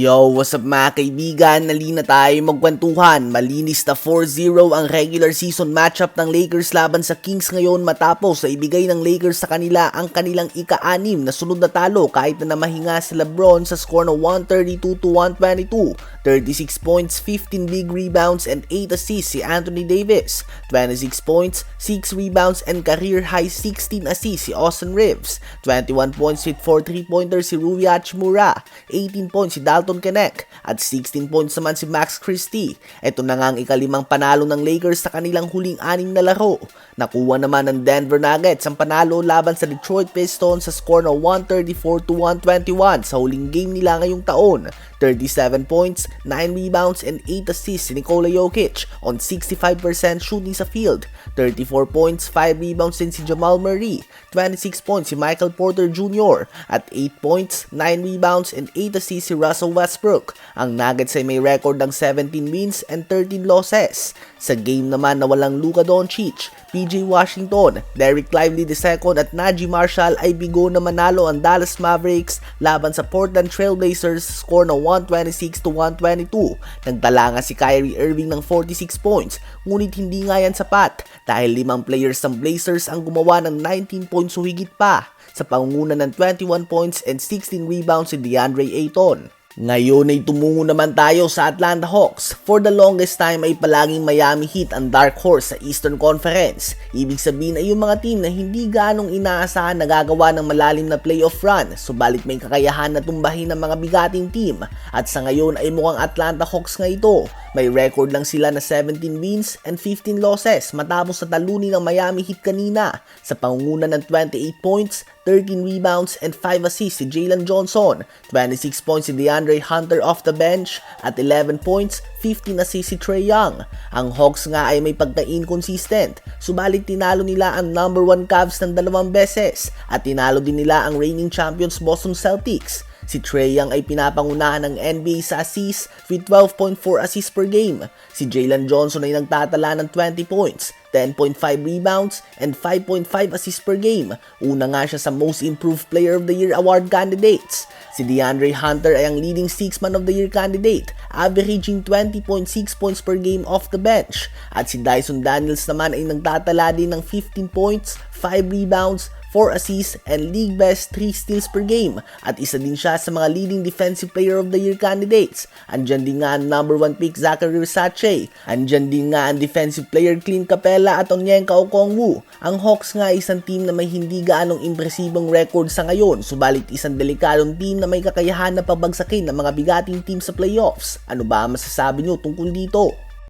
Yo, what's up mga kaibigan? Nalina tayo magkwentuhan. Malinis na 4-0 ang regular season matchup ng Lakers laban sa Kings ngayon matapos na ibigay ng Lakers sa kanila ang kanilang ika-anim na sunod na talo kahit na namahinga si Lebron sa score na 132 to 122. 36 points, 15 big rebounds, and 8 assists si Anthony Davis. 26 points, 6 rebounds, and career high 16 assists si Austin Reeves. 21 points with 4 3-pointers si Rui Hachimura. 18 points si Dalton Kennec. At 16 points naman si Max Christie. Ito na nga ang ikalimang panalo ng Lakers sa kanilang huling anim na laro. Nakuha naman ng Denver Nuggets ang panalo laban sa Detroit Pistons sa score na 134 to 121 sa huling game nila ngayong taon. 37 points, 9 rebounds, and 8 assists si Nikola Jokic on 65% shooting sa field. 34 points, 5 rebounds din si Jamal Murray. 26 points si Michael Porter Jr. At 8 points, 9 rebounds, and 8 assists si Russell Westbrook. Ang Nuggets ay may record ng 17 wins and 13 losses. Sa game naman na walang Luka Doncic, PJ Washington, Derek Lively II at Najee Marshall ay bigo na manalo ang Dallas Mavericks laban sa Portland Trailblazers score na 126 to 122. Nagdala nga si Kyrie Irving ng 46 points, ngunit hindi nga yan sapat dahil limang players ng Blazers ang gumawa ng 19 points o higit pa sa pangunguna ng 21 points and 16 rebounds si DeAndre Ayton. Ngayon ay tumungo naman tayo sa Atlanta Hawks. For the longest time ay palaging Miami Heat ang dark horse sa Eastern Conference. Ibig sabihin ay yung mga team na hindi ganong inaasahan na gagawa ng malalim na playoff run, subalit may kakayahan na tumbahin ng mga bigating team. At sa ngayon ay mukhang Atlanta Hawks nga ito. May record lang sila na 17 wins and 15 losses matapos sa talunin ng Miami Heat kanina sa pangunguna ng 28 points, 13 rebounds, and 5 assists si Jalen Johnson, 26 points si DeAndre Hunter off the bench, at 11 points, 15 assists si Trey Young. Ang Hawks nga ay may pagka-inconsistent, subalit tinalo nila ang number 1 Cavs ng dalawang beses at tinalo din nila ang reigning champions Boston Celtics. Si Trey Young ay pinapangunahan ng NBA sa assists with 12.4 assists per game. Si Jalen Johnson ay nagtatala ng 20 points, 10.5 rebounds, and 5.5 assists per game. Una nga siya sa Most Improved Player of the Year award candidates. Si DeAndre Hunter ay ang leading 6 Man of the Year candidate, averaging 20.6 points per game off the bench. At si Dyson Daniels naman ay nagtatala din ng 15 points, 5 rebounds, 4 assists, and league best 3 steals per game. At isa din siya sa mga leading defensive player of the year candidates. Andyan din nga ang number 1 pick Zachary Versace. Andyan din nga ang defensive player Clint Capella at Onyeka Okongwu. Ang Hawks nga isang team na may hindi gaanong impresibong record sa ngayon, subalit isang delikadong team na may kakayahan na pabagsakin ng mga bigating team sa playoffs. Ano ba ang masasabi nyo tungkol dito?